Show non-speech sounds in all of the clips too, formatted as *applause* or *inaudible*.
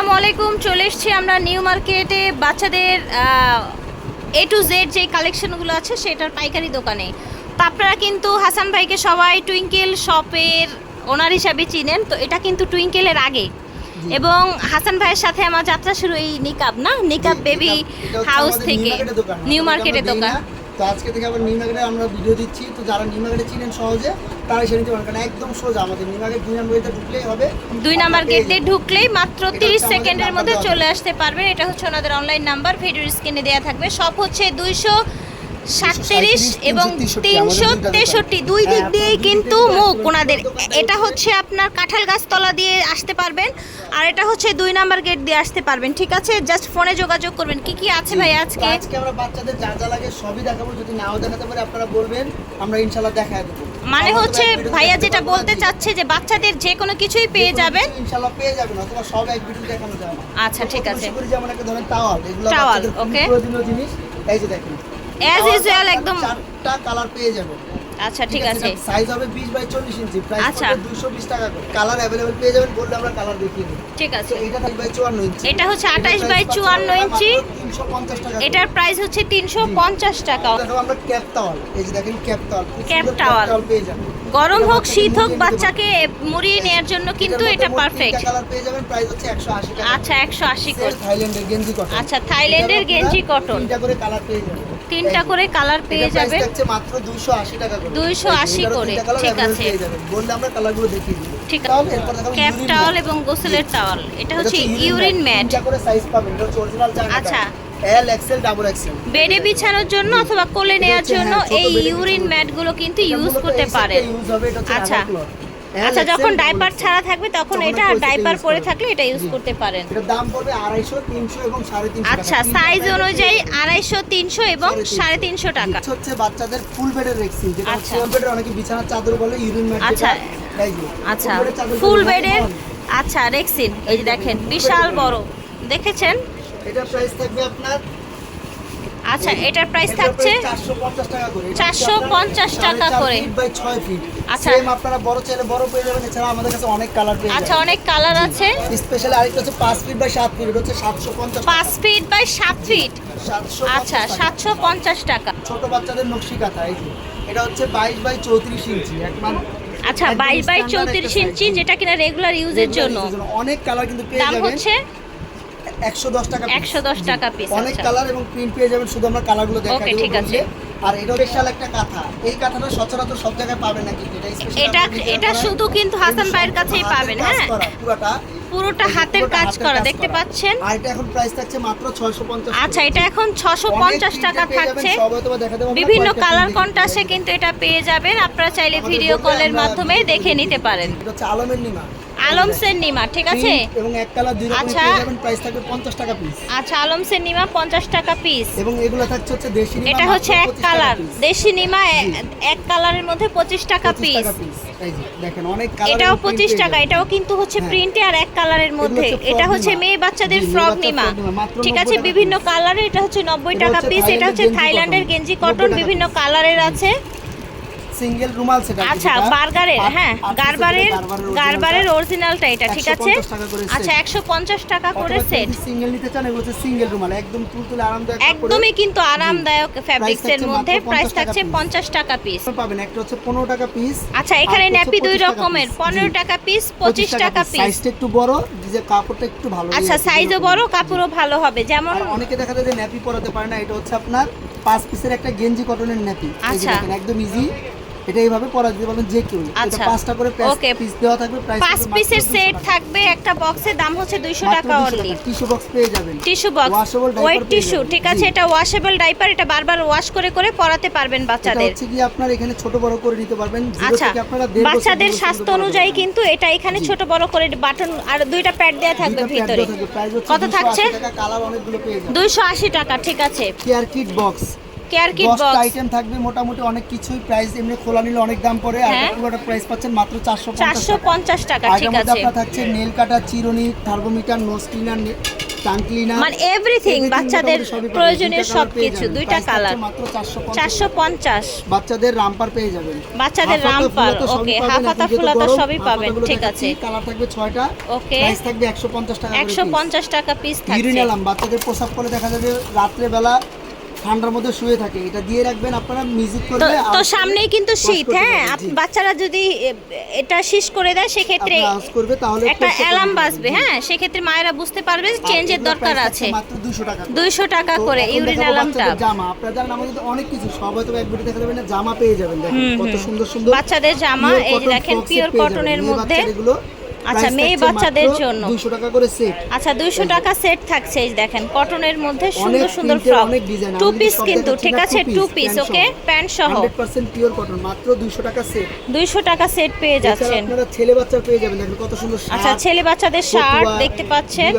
আসসালামু আলাইকুম চলে এসেছি আমরা নিউ মার্কেটে। বাচ্চাদের এ টু জেড যে কালেকশনগুলো আছে সেটার পাইকারি দোকানে। তো আপনারা কিন্তু হাসান ভাইকে সবাই টুইঙ্কেল শপের ওনার হিসাবে চিনেন তো এটা কিন্তু টুইঙ্কেলের আগে। এবং হাসান ভাইয়ের সাথে আমার যাত্রা শুরু এই নিকাব না? নিকাব বেবি হাউস থেকে নিউ মার্কেটের দোকান। তো আজকে থেকে আবার নিউ মার্কেটে আমরা ভিডিও দিচ্ছি। তো যারা নিউ মার্কেটে চিনেন সহজে তারা এসে নিতে পারেন কারণ একদম সোজা আমাদের নিউ মার্কেট দুই নম্বর গেটে ঢুকলেই হবে। দুই নাম্বার গেট দিয়ে ঢুকলেই মাত্র এটা তিরিশ হচ্ছে আমাদের সেকেন্ডের মধ্যে চলে আসতে পারবেন এটা হচ্ছে ওনাদের অনলাইন নাম্বার ভিডিওর স্ক্রিনে দেওয়া থাকবে। সব হচ্ছে দুইশো সাতত্রিশ এবং তিনশো তেষট্টি। দুই দিক হ্যাঁ, দিয়েই কিন্তু মুখ ওনাদের। এটা হচ্ছে- হচ্ছে আপনার কাঁঠাল গাছতলা দিয়ে আসতে পারবেন। আর এটা হচ্ছে দুই নাম্বার গেট দিয়ে আসতে পারবেন ঠিক আছে? জাস্ট ফোনে যোগাযোগ করবেন। কি কি আছে ভাই আজকে? আজকে আমরা বাচ্চাদের যা যা লাগে সবই দেখাবো। যদি নাও দেখাতে পারি আপনারা বলবেন আমরা ইনশাল্লাহ দেখায় দেবো। মানে হচ্ছে ভাইয়া যেটা বলতে চাচ্ছে যে বাচ্চাদের যে কোনো কিছুই পেয়ে যাবেন। কিছু ইনশাল্লাহ পেয়ে যাবেন অথবা সব এক ভিডিও দেখানো যাবে। আচ্ছা, ঠিক আছে। যেমন একটা ধরেন টাওয়াল এগুলো টাওয়াল, okay. প্রয়োজনীয় জিনিস। এই যে দেখেন। অ্যাজ ইউজুয়াল একদম চারটা কালার পেয়ে যাবেন। আচ্ছা ঠিক আছে সাইজ হবে 20 বাই 40 ইঞ্চি প্রাইস আচ্ছা। পড়বে 220 টাকা করে কালার अवेलेबल পেয়ে যাবেন বললে আমরা কালার দেখিয়ে দেব ঠিক তো আছে এটা 28 বাই 54 ইঞ্চি এটা হচ্ছে 28 এটার বাই price 54 পাচ্ছেন ইঞ্চি। মাত্র 350 টাকা করে। এটার প্রাইস হচ্ছে তিনশো পঞ্চাশ টাকা দেখো আমরা ক্যাপ টাওয়াল এই যে দেখেন ক্যাপ টাওয়াল খুব ক্যাপ সুন্দর টাওয়াল। পেয়ে যাবেন গরম এটা হোক বাচ্চাকে শীত হোক মুড়িয়ে নিতে বাচ্চাকে মুড়িয়ে নেওয়ার জন্য কিন্তু এটা পারফেক্ট কালার পেয়ে যাবেন প্রাইস হচ্ছে 180 টাকা আচ্ছা একশো আশি করে থাইল্যান্ডের গেঞ্জি কটন আচ্ছা, থাইল্যান্ডের গেঞ্জি cotton। তিনটা করে কালার পেয়ে যাবেন তিনটা করে কালার পেয়ে থাকছে মাত্র 280 টাকা করে। 280 করে, ঠিক আছে। বললে আমরা কালারগুলো দেখিয়ে দিব। ঠিক তাহলে ক্যাপ টাওয়াল এবং গোসলের টাওয়াল এটা হচ্ছে ইউরিন ম্যাট তিনটা করে সাইজ পাবেন। এটা হচ্ছে অরিজিনাল জায়গা। আচ্ছা। এল এক্সেল ডাবল এক্সেল বেডে বিছানোর জন্য অথবা কোলে নেওয়ার জন্য হ্যাঁ, এই ইউরিন ম্যাটগুলো কিন্তু ইউজ করতে পারেন। আচ্ছা। আচ্ছা যখন ডাইপার ছাড়া থাকবে তখন এটা ওইটা ডাইপার পরে থাকলে এটা ইউজ করতে পারেন। এটার দাম পড়বে আড়াইশো তিনশো এবং সাড়ে তিনশো আচ্ছা সাইজ অনুযায়ী আড়াইশো তিনশো এবং সাড়ে তিনশো। টাকা। হচ্ছে বাচ্চাদের ফুল বেডের রেক্সিন যেটা আচ্ছা। ফুল বেডের অনেকে বিছানার চাদর বলে ইউরিন ম্যাট আচ্ছা। আচ্ছা ফুল বেডের আচ্ছা রেক্সিন এই যে দেখেন বিশাল বড়। দেখেছেন? এটা প্রাইস থাকবে আপনার আচ্ছা এটার প্রাইস থাকছে 450 টাকা করে। 450 টাকা করে। বাই 6 ফিট আচ্ছা। সেম আপনারা বড় চাইলে বড় পেয়ে যাবেন এছাড়া আমাদের কাছে অনেক কালার পেয়ে আচ্ছা অনেক কালার আছে। স্পেশালি আরেকটা হচ্ছে 5 ফিট বাই 7 ফিট এটা হচ্ছে 750 পাঁচ ফিট বাই সাত ফিট আচ্ছা টাকা। সাতশো পঞ্চাশ টাকা। ছোট বাচ্চাদের নকশি কাঁথা এটা হচ্ছে 22 বাই 34 ইঞ্চি একদম আচ্ছা একদম বাইশ বাই standard চৌত্রিশ একটা ইঞ্চি যেটা কিনা রেগুলার ইউজের জন্য। অনেক কালার কিন্তু পেয়ে দাম যাবেন। হচ্ছে 110 টাকা। একশো দশ। টাকা পিস অনেক আচ্ছা। কালার এবং প্রিন্ট পেয়ে যাবেন শুধু আমরা কালারগুলো দেখাই ঠিক আছে। আর এটা স্পেশাল একটা কাঁথা। এই কাঁথাটা সচরাচর সব জায়গায় পাবেন না কিন্তু এটা স্পেশাল এটা এটা শুধু কিন্তু হাসান ভাইয়ের কাছেই পাবেন হ্যাঁ। পুরোটা পুরোটা হাতের কাজ করা দেখতে পাচ্ছেন? আর এটা এখন প্রাইস থাকছে মাত্র 650 আচ্ছা এটা এখন ছশো পঞ্চাশ টাকা থাকছে। বিভিন্ন কালার কন্ট্রাস্টে কিন্তু এটা পেয়ে যাবেন। আপনারা চাইলে ভিডিও কলের মাধ্যমে দেখে নিতে পারেন। এটা হচ্ছে আলমের নিমা আলমসের নিমা ঠিক আছে? এবং এক কালার দুই রকম আচ্ছা। পেয়ে যাবেন প্রাইস থাকবে 50 টাকা পিস আচ্ছা আলমসের নিমা পঞ্চাশ টাকা পিস এবং এগুলো থাকছে হচ্ছে দেশি নিমা এটা হচ্ছে এক কালার। দেশি নিমা এক কালারের মধ্যে পঁচিশ টাকা পিস এই যে দেখেন অনেক কালার এটাও পঁচিশ টাকা এটাও কিন্তু হচ্ছে হ্যাঁ। প্রিন্টে আর এক কালারের মধ্যে। এটা হচ্ছে মেয়ে বাচ্চাদের ফ্রক নিমা। ঠিক আছে বিভিন্ন। কালারে এটা হচ্ছে নব্বই এটা টাকা পিস এটা হচ্ছে থাইল্যান্ডের গেঞ্জি কটন বিভিন্ন কালারের আছে। সিঙ্গেল রুমাল সেটা আচ্ছা বার্গারের হ্যাঁ গারবারের গারবারের অরিজিনালটা এটা ঠিক আছে? 150। আচ্ছা একশো পঞ্চাশ টাকা করে সেট সিঙ্গেল নিতে চান এগুলো সিঙ্গেল রুমাল একদম তুলতুলে আরামদায়ক একদমই কিন্তু আরামদায়ক ফ্যাব্রিক্সের থাকছে মধ্যে প্রাইস থাকছে piece। পঞ্চাশ টাকা পিস পাবেন একটা হচ্ছে 15 টাকা পিস আচ্ছা এখানে ন্যাপি দুই রকমের পনেরো টাকা পিস পঁচিশ টাকা পিস সাইজটা একটু বড় যে কাপড়টা একটু ভালো আচ্ছা সাইজও বড় কাপড়ও ভালো হবে যেমন অনেকে দেখা যায় যে ন্যাপি পরাতে পারে না এটা হচ্ছে আপনার পাঁচ পিসের একটা গেঞ্জি কটনের ন্যাপি আচ্ছা। দেখেন একদম ইজি এটা এইভাবে পরা দিতে পারবেন যে কেউ এটা আচ্ছা। পাঁচটা করে. পিস দেওয়া থাকবে প্রাইস পাঁচ পিসের সেট থাকবে একটা বক্সের দাম হচ্ছে দুইশো টাকা অনলি টিস্যু বক্স পেয়ে যাবেন। Tissue box diaper wet tissue ঠিক আছে এটা ওয়াশেবল ডাইপার এটা বারবার ওয়াশ করে করে পরাতে পারবেন এটা বাচ্চাদের। হচ্ছে কি আপনার এখানে ছোট বড় করে নিতে পারবেন আচ্ছা বাচ্চাদের স্বাস্থ্য অনুযায়ী কিন্তু এটা এখানে ছোট বড় করে বাটন আর দুইটা প্যাড দেওয়া থাকবে ভিতরে। কত থাকছে? টাকা, কালার অনেকগুলো পেয়ে যাবেন। দুইশো আশি টাকা ঠিক আছে। Care kit box care kit box item থাকবে মোটামুটি অনেক কিছুই। প্রাইস এমনি খোলা নিলে অনেক দাম পড়ে আর হ্যাঁ। পুরোটা প্রাইস পাচ্ছেন মাত্র চারশো চারশো পঞ্চাশ টাকা ঠিক আছে। আপনার থাকছে নেল কাটা চিরুনি থার্মোমিটার নোজ ক্লিনার মানে এভরিথিং বাচ্চাদের প্রয়োজনীয় সব কিছু দুইটা কালার চারশো পঞ্চাশ বাচ্চাদের রামপার পেয়ে যাবেন। বাচ্চাদের রামপার, okay, হাফ হাতা, ফুল হাতা সবই পাবেন, ঠিক আছে। কালার থাকবে ছয়টা Okay. প্রাইস থাকবে একশো পঞ্চাশ টাকা একশো পঞ্চাশ টাকা পিস ইউরিনালাম বাচ্চাদের প্রসাব করে দেখা যাবে রাত্রে বেলা ঠান্ডার মধ্যে শুয়ে থাকে। এটা দিয়ে রাখবেন আপনারা মিউজিক করবে তো সামনেই কিন্তু শীত হ্যাঁ। বাচ্চারা যদি এটা শীষ করে দেয় সেক্ষেত্রে করবে তাহলে একটা অ্যালার্ম বাজবে। হ্যাঁ? সেক্ষেত্রে মায়েরা বুঝতে পারবে আর চেঞ্জের দরকার আছে। মাত্র 200 টাকা করে। দুইশো টাকা করে ইউরিন অ্যালার্মটা জামা। আপনারা জানেন আমাদের তো অনেক কিছু সব হয়তো এক ভিডিও দেখা যাবে না জামা পেয়ে যাবেন। দেখেন কত সুন্দর সুন্দর বাচ্চাদের জামা এই যে দেখেন পিওর কটনের মধ্যে এগুলো আচ্ছা, মেয়ে বাচ্চাদের জন্য। 200 টাকা করে সেট আচ্ছা দুইশো টাকা সেট থাকছে এই দেখেন কটনের মধ্যে সুন্দর সুন্দর ফ্রক টু পিস কিন্তু ঠিক আছে টু পিস ওকে প্যান্ট সহ। 100% পিওর কটন মাত্র 200 টাকা সেট দুইশো টাকা সেট পেয়ে যাচ্ছেন। আপনারা ছেলে বাচ্চা পেয়ে যাবেন দেখেন কত সুন্দর আচ্ছা ছেলে বাচ্চাদের শার্ট দেখতে পাচ্ছেন।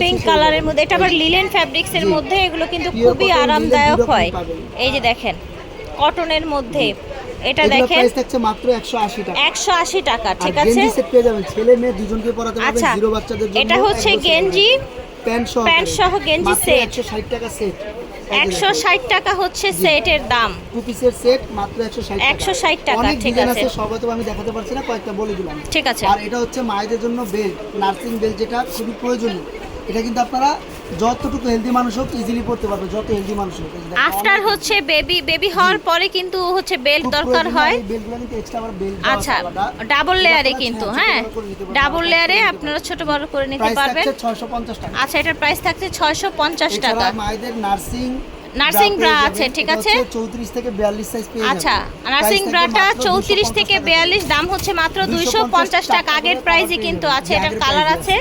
পিঙ্ক কালারের মধ্যে এটা আবার লিলেন ফ্যাব্রিক্স এর মধ্যে এগুলো কিন্তু খুবই আরামদায়ক হয়। এই যে দেখেন কটনের মধ্যে এটা দেখেন। প্রাইস থাকছে মাত্র 180 টাকা। একশো আশি টাকা ঠিক আছে? গেঞ্জি সেট পেয়ে যাবেন। ছেলে মেয়ে দুজনকে পরাতে পারবেন আচ্ছা জিরো বাচ্চাদের জন্য এটা হচ্ছে গেঞ্জি প্যান্ট সহ প্যান্ট সহ গেঞ্জি set। 160 টাকা সেট একশো ষাট টাকা হচ্ছে সেটের দাম। টু পিসের সেট মাত্র 160 টাকা। 160 টাকা, ঠিক আছে। আমি দেখাতে পারছি না কয়েকটা বলে দিলাম। ঠিক আছে। আর এটা হচ্ছে মায়েদের জন্য বেল্ট নার্সিং বেল্ট যেটা খুবই প্রয়োজনীয়। এটা কিন্তু আপনারা যতটুকু হেলদি মানুষ হোক ইজিলি পড়তে পারবে যত হেলদি মানুষ হোক। আফটার হচ্ছে বেবি বেবি হওয়ার পরে কিন্তু হচ্ছে বেল্ট দরকার হয় বেল্টগুলো কিন্তু এক্সট্রা আবার বেল্ট আচ্ছা ডাবল লেয়ারে কিন্তু হ্যাঁ। ডাবল লেয়ারে আপনারা ছোট বড় করে নিতে প্রাইস পারবেন। থাকছে 650 টাকা। আচ্ছা এটার প্রাইস থাকছে ছয়শো পঞ্চাশ টাকা। মায়েদের নার্সিং নার্সিং ব্রা আছে, ঠিক আছে? চৌত্রিশ থেকে বিয়াল্লিশ সাইজ পেয়ে আচ্ছা নার্সিং ব্রাটা মাত্র চৌত্রিশ থেকে টাকা। করে। বিয়াল্লিশ দাম হচ্ছে মাত্র দুইশো 250 পঞ্চাশ টাকা আগের প্রাইসে কিন্তু আছে এটার কালার আছে।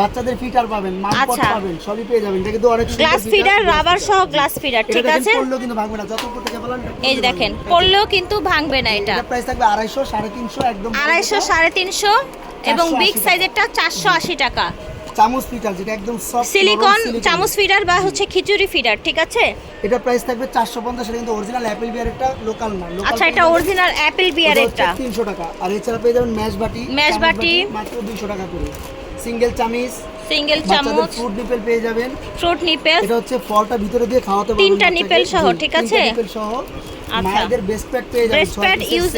বাচ্চাদের ফিটার পাবেন মানপট আচ্ছা। পাবেন সবই পেয়ে যাবেন। এটা কিন্তু অনেক গ্লাস ফিডার রাবার সহ গ্লাস ফিডার ঠিক আছে? পড়লেও কিন্তু ভাঙবে না যত উপর থেকে বলেন এই যে দেখেন পড়লেও কিন্তু ভাঙবে না এটা। প্রাইস থাকবে আড়াইশো সাড়ে তিনশো একদম আড়াইশো সাড়ে তিনশো এবং বিগ। সাইজেরটা চারশো আশি টাকা। চামচ ফিটার যেটা একদম সফট সিলিকন চামচ ফিডার বা হচ্ছে খিচুড়ি ফিডার ঠিক আছে? এটা প্রাইস থাকবে চারশো পঞ্চাশ এটা কিন্তু অরিজিনাল অ্যাপেল বিয়ার বিয়ারেরটা লোকাল না। Local আচ্ছা এটা অরিজিনাল অ্যাপেল বিয়ার বিয়ারেরটা তিনশো টাকা। আর এছাড়া পেয়ে যাবেন ম্যাশ বাটি ম্যাশ বাটি। মাত্র দুইশো টাকা করে। সিঙ্গেল চামিচ। সিঙ্গেল চামচ। ফুড নিপেল পেয়ে যাবেন। Fruit nipple. এটা হচ্ছে ফলটা ভিতরে দিয়ে খাওয়াতে পারবেন তিনটা নিপেল সহ, ঠিক আছে? নিপেল সহ। আচ্ছা। মায়েদের বেস্ট প্যাড পেয়ে যাবেন ব্রেস্ট প্যাড ইউজ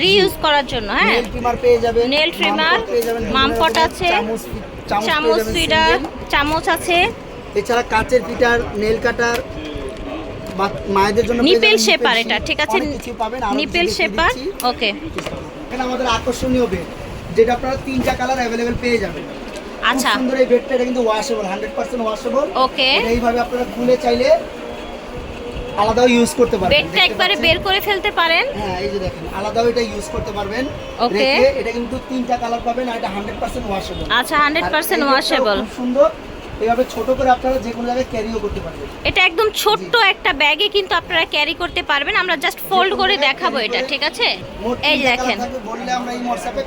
রিইউজ করার জন্য হ্যাঁ? নেল ট্রিমার পেয়ে যাবেন নেল trimmer, মামপট আছে, চামচ ফি- চামচ ফিডার আছে। এছাড়া কাচের ফিটার নেল কাটার মায়েদের জন্য নিপেল শেপার এটা ঠিক আছে? Nipple shaper okay. এখানে আমাদের আকর্ষণীয় বেড যেটা আপনারা তিনটা কালার অ্যাভেলেবেল পেয়ে যাবেন। আচ্ছা। সুন্দর এই বেডটা এটা কিন্তু washable hundred percent washable okay. এইভাবে আপনারা খুলে চাইলে আলাদাও ইউজ করতে পারবেন। বেডটা একবারে বের করে ফেলতে পারেন। হ্যাঁ এই যে দেখেন আলাদাও এটা ইউজ করতে পারবেন। ওকে। এটা কিন্তু তিনটা কালার পাবেন আর এটা হান্ড্রেড পার্সেন্ট ওয়াশেবল আচ্ছা হান্ড্রেড পার্সেন্ট ওয়াশেবল সুন্দর। এইভাবে ছোট করে আপনারা যে কোনো জায়গায় ক্যারিও করতে পারবেন। এটা একদম ছোট্ট একটা ব্যাগে কিন্তু আপনারা ক্যারি করতে পারবেন। আমরা জাস্ট ফোল্ড করে দেখাবো এটা ঠিক আছে? এই দেখেন। বললে আমরা এই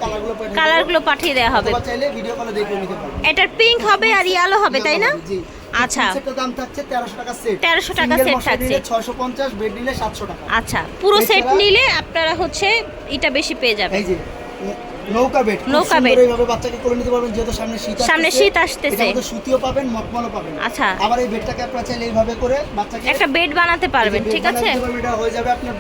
কালারগুলো পাঠিয়ে কালারগুলো পাঠিয়ে দেওয়া হবে। চাইলে ভিডিও কলে দেখে নিতে পারবেন। এটার পিঙ্ক হবে আর ইয়েলো হবে তাই না? জি। আচ্ছা। সেটের দাম থাকছে 1300 টাকা সেট 1300 টাকা set থাকছে। 650 বেড নিলে 700 টাকা। আচ্ছা পুরো সেট নিলে আপনারা হচ্ছে এটা বেশি পেয়ে যাবেন। এই যে নৌকা বেড। নৌকা bed। এইভাবে বাচ্চাকে করে নিতে পারবেন যেহেতু সামনে শীত সামনে শীত আসতেছে। মধ্যে সুতিও পাবেন মকমলও পাবেন। আচ্ছা। আবার এই বেডটাকে আপনারা চাইলে এইভাবে করে বাচ্চাকে একটা বেড বানাতে পারবেন ঠিক আছে? এটা হয়ে যাবে আপনার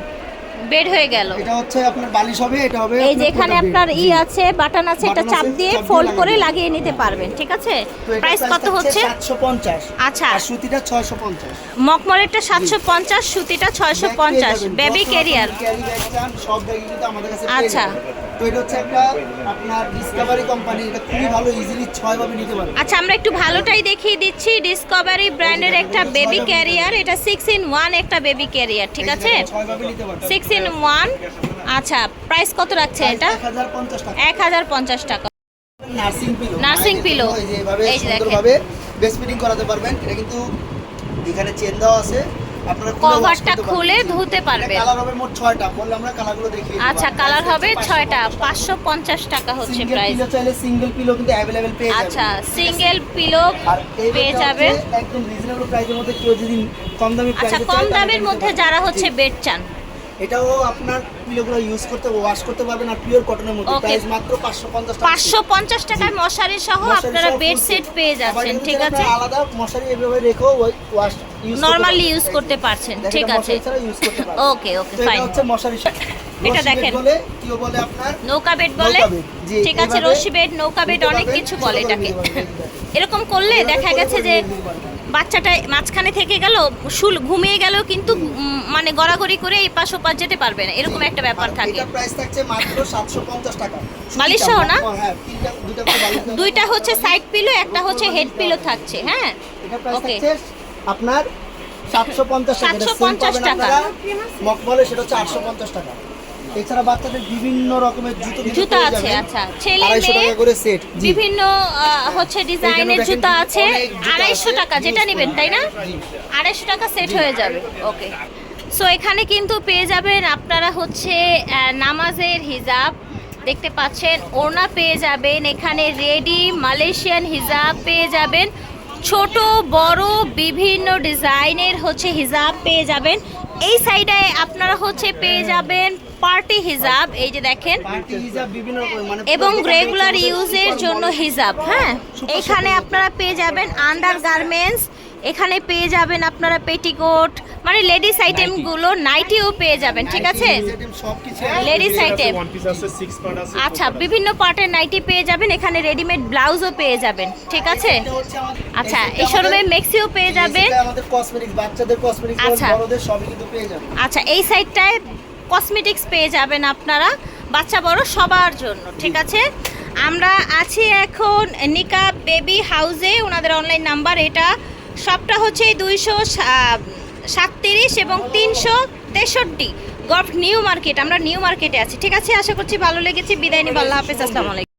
বেড হয়ে গেল। এটা হচ্ছে আপনার বালিশ হবে এটা হবে এই যে আপনার এখানে আপনার ই আছে বাটন আছে এটা চাপ দিয়ে ফোল্ড করে লাগিয়ে নিতে পারবেন ঠিক আছে? প্রাইস কত হচ্ছে? 750 আচ্ছা। আর সুতিটা 650 মকমলেরটা সাতশো পঞ্চাশ সুতিটা ছয়শো পঞ্চাশ বেবি ক্যারিয়ার সব ব্যাগই কিন্তু আমাদের কাছে আচ্ছা। এটা হচ্ছে একটা আপনার ডিসকভারি কোম্পানি এটা খুবই ভালো ইজিলি ছয় ভাবে নিতে পারবেন আচ্ছা আমরা একটু ভালোটাই দেখিয়ে দিচ্ছি। ডিসকভারি ব্র্যান্ডের একটা বেবি ক্যারিয়ার এটা সিক্স ইন ওয়ান একটা বেবি ক্যারিয়ার ঠিক আছে? সিক্স ইন ওয়ান আচ্ছা প্রাইস কত রাখছে এটা? এক হাজার পঞ্চাশ টাকা। Nursing pillow Nursing pillow। এই যে এভাবে দেখেন। বেস্ট ফিটিং করাতে পারবেন। এটা কিন্তু এখানে চেন দেওয়া আছে। কভারটা খুলে ধুতে কালার হবে মোট ছয়টা বললে আমরা কালারগুলো দেখিয়ে আচ্ছা কালার হবে হচ্ছে ছয়টা 550 টাকা। পাঁচশো পঞ্চাশ টাকা হচ্ছে প্রাইস পিলো চাইলে সিঙ্গেল পিলো কিন্তু অ্যাভেলেবেল পেয়ে যাবেন। আচ্ছা সিঙ্গেল পিলো পেয়ে যাবে। হচ্ছে একদম রিজনেবল প্রাইসের মধ্যে কেউ যদি কম দামি আচ্ছা কম দামের মধ্যে যারা হচ্ছে বেড চান। এটাও আপনার পিলোগুলো ইউজ করতে ওয়াশ করতে পারবেন আর পিওর কটনের মধ্যে. প্রাইস মাত্র টাকা। টাকায় মশারি সহ আপনারা বেড সেট পেয়ে যাচ্ছেন ঠিক আছে? আলাদা মশারি এভাবে রেখেও ওয়াশ নর্মালি ইউজ করতে পারছেন ঠিক আছে। ওকে ওকে ফাইন হচ্ছে মশারি *laughs* এটা দেখেন। বলে আপনার? নৌকা বেড বলে? ঠিক আছে রশি বেড নৌকা বেড অনেক কিছু বলে এটাকে। এরকম করলে দেখা গেছে যে বাচ্চাটা মাঝখানে থেকে গেল শুল ঘুমিয়ে গেল কিন্তু মানে গড়াগড়ি করে এই পাশ ওপাশ যেতে পারবে না। এরকম একটা ব্যাপার থাকে। প্রাইস থাকছে মাত্র 750 টাকা। বালিশ সহ না? হ্যাঁ দুইটা দেওয়া দুইটা হচ্ছে সাইড পিলো একটা হচ্ছে হেড পিলো থাকছে হ্যাঁ. থাকছে আপনার 750 টাকা। এটা 750 same পাবেন টাকা। মকবলে সেটা হচ্ছে 850 টাকা। এছাড়া বাচ্চাদের বিভিন্ন রকমের জুতো কিন্তু জুতা আছে আচ্ছা। ছেলে মেয়ে করে সেট বিভিন্ন হচ্ছে ডিজাইনের জুতা আছে। আড়াইশো টাকা যেটা নেবেন তাই না। আড়াইশো টাকা সেট হয়ে যাবে ওকে সো এখানে কিন্তু পেয়ে যাবেন আপনারা হচ্ছে নামাজের হিজাব। দেখতে পাচ্ছেন ওড়না পেয়ে যাবেন। এখানে রেডি মালয়েশিয়ান হিজাব পেয়ে যাবেন। ছোট বড় বিভিন্ন ডিজাইনের হচ্ছে হিজাব পেয়ে যাবেন। এই সাইডে আপনারা হচ্ছে পেয়ে যাবেন পার্টি হিজাব এই যে দেখেন। মানে এবং রেগুলার ইউজের জন্য। হিজাব হ্যাঁ? এখানে আপনারা পেয়ে যাবেন আন্ডার গার্মেন্টস এখানে পেয়ে যাবেন আপনারা পেটিকোট মানে লেডিস আইটেমগুলো নাইটিও পেয়ে যাবেন ঠিক আছে? লেডিস আইটেম ওয়ান পিস আছে সিক্স পার্ট আছে আচ্ছা বিভিন্ন পার্টের নাইটি পেয়ে যাবেন এখানে রেডিমেড ব্লাউজও পেয়ে যাবেন ঠিক আছে? আচ্ছা এই শোরুমে মেক্সিও পেয়ে যাবেন। আমাদের কসমেটিক্স বাচ্চাদের কসমেটিক্স আচ্ছা। বড়দের সবই কিন্তু পেয়ে যাবেন। আচ্ছা এই সাইডটায় কসমেটিক্স পেয়ে যাবেন আপনারা বাচ্চা বড় সবার জন্য ঠিক আছে? আমরা আছি এখন নিকা বেবি হাউসে ওনাদের অনলাইন নাম্বার এটা সবটা হচ্ছে দুইশো সাতত্রিশ এবং তিনশো তেষট্টি। গল্ফ নিউ মার্কেট, আমরা নিউ মার্কেটে আছি। ঠিক আছে? আশা করছি ভালো লেগেছে। বিদায় নিব। আল্লাহ হাফেজ। আসসালামু আলাইকুম।